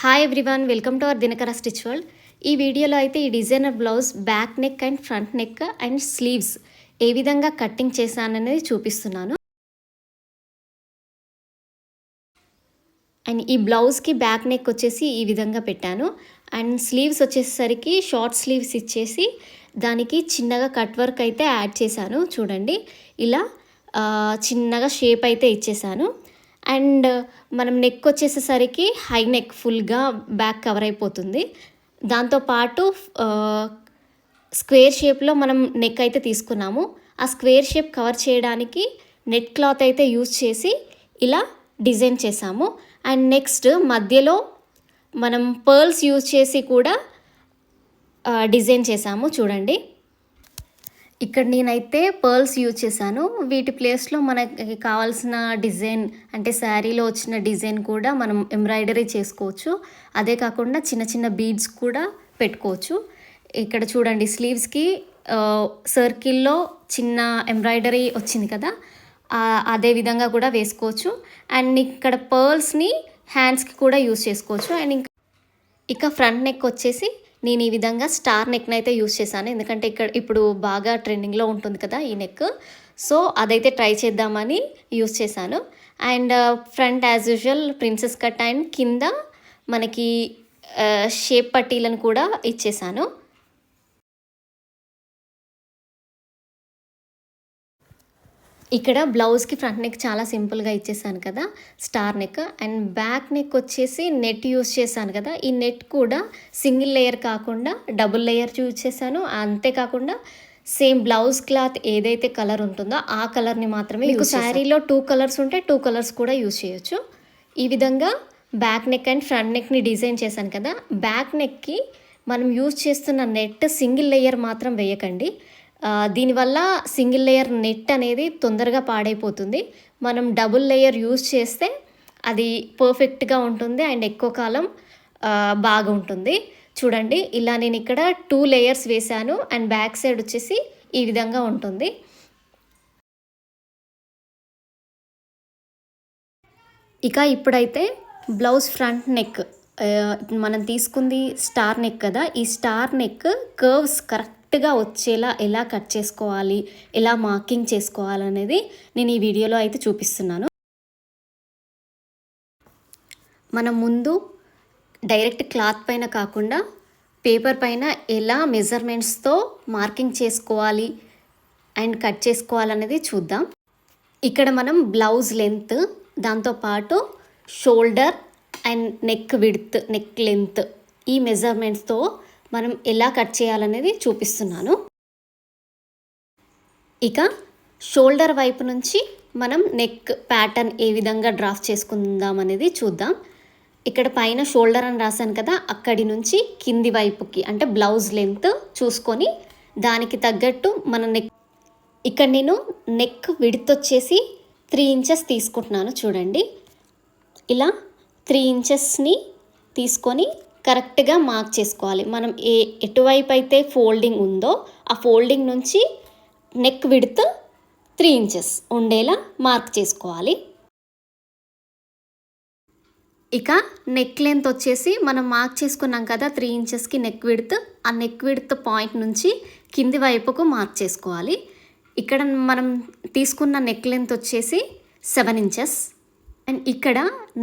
Hi everyone welcome to our Dinakara stitch world ఈ వీడియోలో అయితే ఈ designer blouse back neck and front neck and sleeves ఏ విధంగా cutting చేశాననేది చూపిస్తున్నాను అండ్ ఈ బ్లౌజ్కి బ్యాక్ నెక్ వచ్చేసి ఈ విధంగా పెట్టాను అండ్ స్లీవ్స్ వచ్చేసరికి షార్ట్ స్లీవ్స్ ఇచ్చేసి దానికి చిన్నగా కట్ వర్క్ అయితే యాడ్ చేశాను చూడండి ఇలా చిన్నగా షేప్ అయితే ఇచ్చేసాను అండ్ మనం నెక్ వచ్చేసేసరికి హై నెక్ ఫుల్గా బ్యాక్ కవర్ అయిపోతుంది దాంతోపాటు స్క్వేర్ షేప్లో మనం నెక్ అయితే తీసుకున్నాము ఆ స్క్వేర్ షేప్ కవర్ చేయడానికి నెట్ క్లాత్ అయితే యూజ్ చేసి ఇలా డిజైన్ చేసాము అండ్ నెక్స్ట్ మధ్యలో మనం పర్ల్స్ యూజ్ చేసి కూడా డిజైన్ చేసాము చూడండి ఇక్కడ నేనైతే పర్ల్స్ యూజ్ చేశాను వీటి ప్లేస్లో మనకి కావాల్సిన డిజైన్ అంటే శారీలో వచ్చిన డిజైన్ కూడా మనం ఎంబ్రాయిడరీ చేసుకోవచ్చు అదే కాకుండా చిన్న చిన్న బీడ్స్ కూడా పెట్టుకోవచ్చు ఇక్కడ చూడండి స్లీవ్స్కి సర్కిల్లో చిన్న ఎంబ్రాయిడరీ వచ్చింది కదా అదే విధంగా కూడా వేసుకోవచ్చు అండ్ ఇక్కడ పర్ల్స్ని హ్యాండ్స్కి కూడా యూజ్ చేసుకోవచ్చు అండ్ ఇంకా ఇక ఫ్రంట్ నెక్ వచ్చేసి నేను ఈ విధంగా స్టార్ నెక్ని అయితే యూస్ చేశాను ఎందుకంటే ఇక్కడ ఇప్పుడు బాగా ట్రెండింగ్లో ఉంటుంది కదా ఈ నెక్ సో అదైతే ట్రై చేద్దామని యూస్ చేశాను and uh, front as usual princess cut and కింద మనకి uh, షేప్ పట్టీలను కూడా ఇచ్చేసాను ఇక్కడ బ్లౌజ్కి ఫ్రంట్ నెక్ చాలా సింపుల్గా ఇచ్చేసాను కదా star neck and back neck వచ్చేసి నెట్ యూస్ చేశాను కదా ఈ నెట్ కూడా సింగిల్ లేయర్ కాకుండా డబుల్ లేయర్ యూజ్ చేశాను అంతేకాకుండా సేమ్ బ్లౌజ్ క్లాత్ ఏదైతే కలర్ ఉంటుందో ఆ కలర్ని మాత్రమే మీకు శారీలో టూ కలర్స్ ఉంటే టూ కలర్స్ కూడా యూజ్ చేయొచ్చు ఈ విధంగా బ్యాక్ నెక్ అండ్ ఫ్రంట్ నెక్ని డిజైన్ చేశాను కదా బ్యాక్ నెక్కి మనం యూజ్ చేస్తున్న నెట్ సింగిల్ లేయర్ మాత్రం వేయకండి దీనివల్ల సింగిల్ లేయర్ నెట్ అనేది తొందరగా పాడైపోతుంది మనం డబుల్ లేయర్ యూజ్ చేస్తే అది పర్ఫెక్ట్గా ఉంటుంది అండ్ ఎక్కువ కాలం బాగుంటుంది చూడండి ఇలా నేను ఇక్కడ టూ లేయర్స్ వేశాను అండ్ బ్యాక్ సైడ్ వచ్చేసి ఈ విధంగా ఉంటుంది ఇక ఇప్పుడైతే బ్లౌజ్ ఫ్రంట్ నెక్ మనం తీసుకుంది స్టార్ నెక్ కదా ఈ స్టార్ నెక్ కర్వ్స్ కరెక్ట్ కరెక్ట్గా వచ్చేలా ఎలా కట్ చేసుకోవాలి ఎలా మార్కింగ్ చేసుకోవాలనేది నేను ఈ వీడియోలో అయితే చూపిస్తున్నాను మనం ముందు డైరెక్ట్ క్లాత్ పైన కాకుండా పేపర్ పైన ఎలా మెజర్మెంట్స్తో మార్కింగ్ చేసుకోవాలి అండ్ కట్ చేసుకోవాలనేది చూద్దాం ఇక్కడ మనం బ్లౌజ్ లెంత్ దాంతోపాటు shoulder and neck width neck length ఈ మెజర్మెంట్స్తో మనం ఎలా కట్ చేయాలనేది చూపిస్తున్నాను ఇక షోల్డర్ వైపు నుంచి మనం నెక్ ప్యాటర్న్ ఏ విధంగా డ్రాఫ్ చేసుకుందాం అనేది చూద్దాం ఇక్కడ పైన షోల్డర్ అని రాశాను కదా అక్కడి నుంచి కింది వైపుకి అంటే బ్లౌజ్ లెంత్ చూసుకొని దానికి తగ్గట్టు మన నెక్ ఇక్కడ నేను నెక్ విడుత్ వచ్చేసి త్రీ ఇంచెస్ తీసుకుంటున్నాను చూడండి ఇలా త్రీ ఇంచెస్ని తీసుకొని కరెక్ట్గా మార్క్ చేసుకోవాలి మనం ఏ ఎటువైపు అయితే ఫోల్డింగ్ ఉందో ఆ ఫోల్డింగ్ నుంచి నెక్ విడుతు త్రీ ఇంచెస్ ఉండేలా మార్క్ చేసుకోవాలి ఇక నెక్ లెంత్ వచ్చేసి మనం మార్క్ చేసుకున్నాం కదా త్రీ ఇంచెస్కి నెక్ విడ్త్ ఆ నెక్ విడ్త్ పాయింట్ నుంచి కింది వైపుకు మార్క్ చేసుకోవాలి ఇక్కడ మనం తీసుకున్న నెక్ లెంత్ వచ్చేసి సెవెన్ ఇంచెస్ అండ్ ఇక్కడ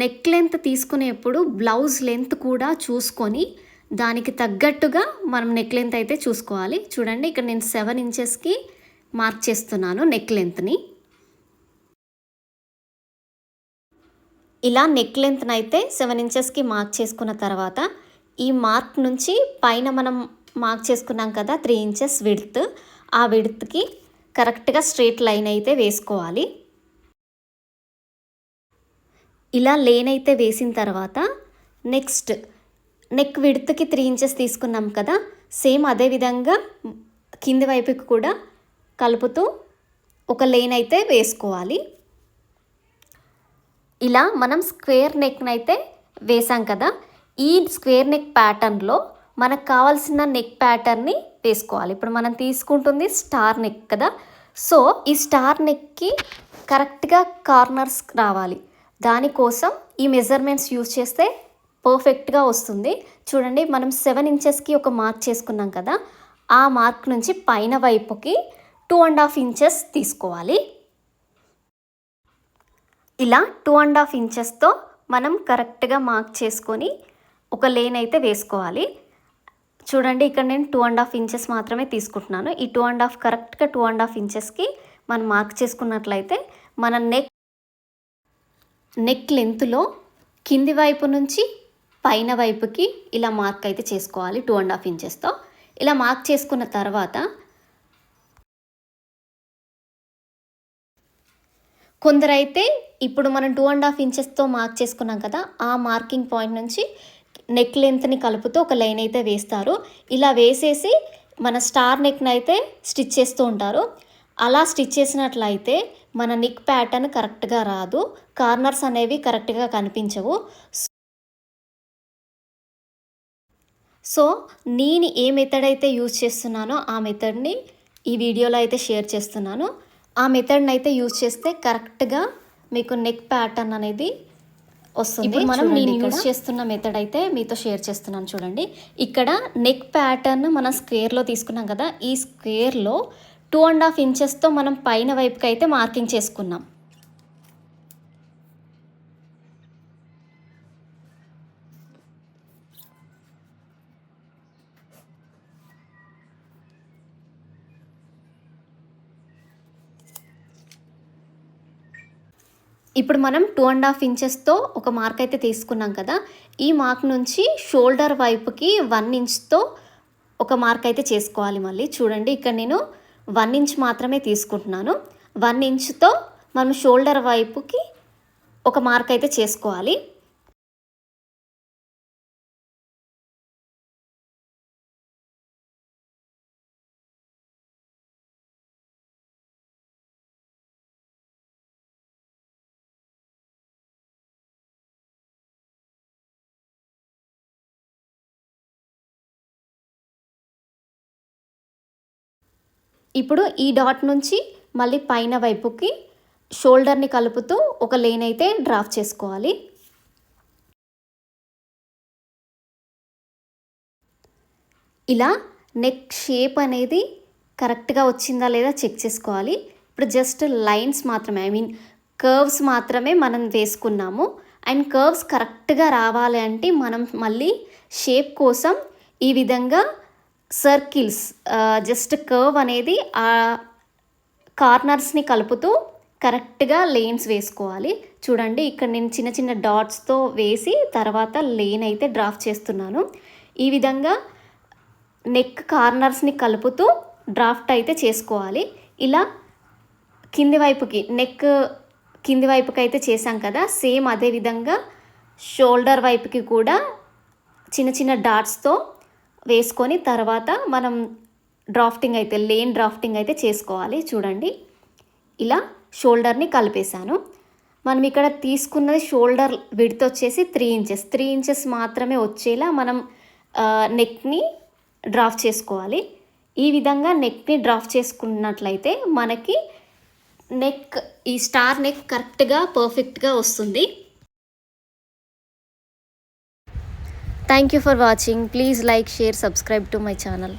నెక్ లెంత్ తీసుకునేప్పుడు బ్లౌజ్ లెంత్ కూడా చూసుకొని దానికి తగ్గట్టుగా మనం నెక్ లెంత్ అయితే చూసుకోవాలి చూడండి ఇక్కడ నేను సెవెన్ ఇంచెస్కి మార్క్ చేస్తున్నాను నెక్ లెంత్ని ఇలా నెక్ లెంత్ని అయితే సెవెన్ ఇంచెస్కి మార్క్ చేసుకున్న తర్వాత ఈ మార్క్ నుంచి పైన మనం మార్క్ చేసుకున్నాం కదా త్రీ ఇంచెస్ విడ్త్ ఆ విడ్త్కి కరెక్ట్గా స్ట్రేట్ లైన్ అయితే వేసుకోవాలి ఇలా లేన్ అయితే వేసిన తర్వాత నెక్స్ట్ నెక్ విడతకి త్రీ ఇంచెస్ తీసుకున్నాం కదా సేమ్ అదే విధంగా కింది వైపుకి కూడా కలుపుతూ ఒక లేన్ అయితే వేసుకోవాలి ఇలా మనం స్క్వేర్ నెక్ని అయితే వేసాం కదా ఈ స్క్వేర్ నెక్ ప్యాటర్న్లో మనకు కావాల్సిన నెక్ ప్యాటర్న్ని వేసుకోవాలి ఇప్పుడు మనం తీసుకుంటుంది స్టార్ నెక్ కదా సో ఈ స్టార్ నెక్కి కరెక్ట్గా కార్నర్స్ రావాలి దానికోసం ఈ మెజర్మెంట్స్ యూజ్ చేస్తే పర్ఫెక్ట్గా వస్తుంది చూడండి మనం సెవెన్ ఇంచెస్కి ఒక మార్క్ చేసుకున్నాం కదా ఆ మార్క్ నుంచి పైన వైపుకి టూ అండ్ హాఫ్ ఇంచెస్ తీసుకోవాలి ఇలా టూ అండ్ హాఫ్ ఇంచెస్తో మనం కరెక్ట్గా మార్క్ చేసుకొని ఒక లేన్ అయితే వేసుకోవాలి చూడండి ఇక్కడ నేను టూ అండ్ హాఫ్ ఇంచెస్ మాత్రమే తీసుకుంటున్నాను ఈ టూ అండ్ హాఫ్ కరెక్ట్గా టూ అండ్ హాఫ్ ఇంచెస్కి మనం మార్క్ చేసుకున్నట్లయితే మన నెక్ నెక్ లెంత్లో కింది వైపు నుంచి పైన వైపుకి ఇలా మార్క్ అయితే చేసుకోవాలి టూ అండ్ హాఫ్ ఇంచెస్తో ఇలా మార్క్ చేసుకున్న తర్వాత కొందరైతే ఇప్పుడు మనం టూ అండ్ హాఫ్ ఇంచెస్తో మార్క్ చేసుకున్నాం కదా ఆ మార్కింగ్ పాయింట్ నుంచి నెక్ లెంత్ని కలుపుతూ ఒక లైన్ అయితే వేస్తారు ఇలా వేసేసి మన స్టార్ నెక్ని అయితే స్టిచ్ చేస్తూ ఉంటారు అలా స్టిచ్ చేసినట్లయితే మన నిక్ ప్యాటర్న్ కరెక్ట్గా రాదు కార్నర్స్ అనేవి కరెక్ట్గా కనిపించవు సో నేను ఏ మెథడ్ అయితే యూజ్ చేస్తున్నానో ఆ మెథడ్ని ఈ వీడియోలో అయితే షేర్ చేస్తున్నాను ఆ మెథడ్ని అయితే యూజ్ చేస్తే కరెక్ట్గా మీకు నెక్ ప్యాటర్న్ అనేది వస్తుంది మనం నేను యూజ్ చేస్తున్న మెథడ్ అయితే మీతో షేర్ చేస్తున్నాను చూడండి ఇక్కడ నెక్ ప్యాటర్న్ మనం స్క్వేర్లో తీసుకున్నాం కదా ఈ స్క్వేర్లో టూ అండ్ హాఫ్ ఇంచెస్తో మనం పైన వైపుకి అయితే మార్కింగ్ చేసుకున్నాం ఇప్పుడు మనం టూ అండ్ హాఫ్ ఇంచెస్తో ఒక మార్క్ అయితే తీసుకున్నాం కదా ఈ మార్క్ నుంచి షోల్డర్ వైపుకి వన్ ఇంచ్తో ఒక మార్క్ అయితే చేసుకోవాలి మళ్ళీ చూడండి ఇక్కడ నేను వన్ ఇంచ్ మాత్రమే తీసుకుంటున్నాను వన్ ఇంచ్తో మనం షోల్డర్ వైపుకి ఒక మార్క్ అయితే చేసుకోవాలి ఇప్పుడు ఈ డాట్ నుంచి మళ్ళీ పైన వైపుకి షోల్డర్ని కలుపుతూ ఒక లేన్ అయితే డ్రాప్ చేసుకోవాలి ఇలా నెక్ షేప్ అనేది కరెక్ట్గా వచ్చిందా లేదా చెక్ చేసుకోవాలి ఇప్పుడు జస్ట్ లైన్స్ మాత్రమే ఐ మీన్ కర్వ్స్ మాత్రమే మనం వేసుకున్నాము అండ్ కర్వ్స్ కరెక్ట్గా రావాలి అంటే మనం మళ్ళీ షేప్ కోసం ఈ విధంగా సర్కిల్స్ జస్ట్ కర్వ్ అనేది ఆ కార్నర్స్ని కలుపుతూ కరెక్ట్గా లేన్స్ వేసుకోవాలి చూడండి ఇక్కడ నేను చిన్న చిన్న డాట్స్తో వేసి తర్వాత లేన్ అయితే డ్రాఫ్ట్ చేస్తున్నాను ఈ విధంగా నెక్ కార్నర్స్ని కలుపుతూ డ్రాఫ్ట్ అయితే చేసుకోవాలి ఇలా కింది వైపుకి నెక్ కింది వైపుకి అయితే చేసాం కదా సేమ్ అదే విధంగా షోల్డర్ వైపుకి కూడా చిన్న చిన్న డాట్స్తో వేసుకొని తర్వాత మనం డ్రాఫ్టింగ్ అయితే లేన్ డ్రాఫ్టింగ్ అయితే చేసుకోవాలి చూడండి ఇలా షోల్డర్ని కలిపేశాను మనం ఇక్కడ తీసుకున్నది షోల్డర్ విడ్త్ వచ్చేసి త్రీ ఇంచెస్ త్రీ ఇంచెస్ మాత్రమే వచ్చేలా మనం నెక్ని డ్రాఫ్ చేసుకోవాలి ఈ విధంగా నెక్ని డ్రాఫ్ చేసుకున్నట్లయితే మనకి నెక్ ఈ స్టార్ నెక్ కరెక్ట్గా పర్ఫెక్ట్గా వస్తుంది Thank you for watching. Please like, share, subscribe to my channel.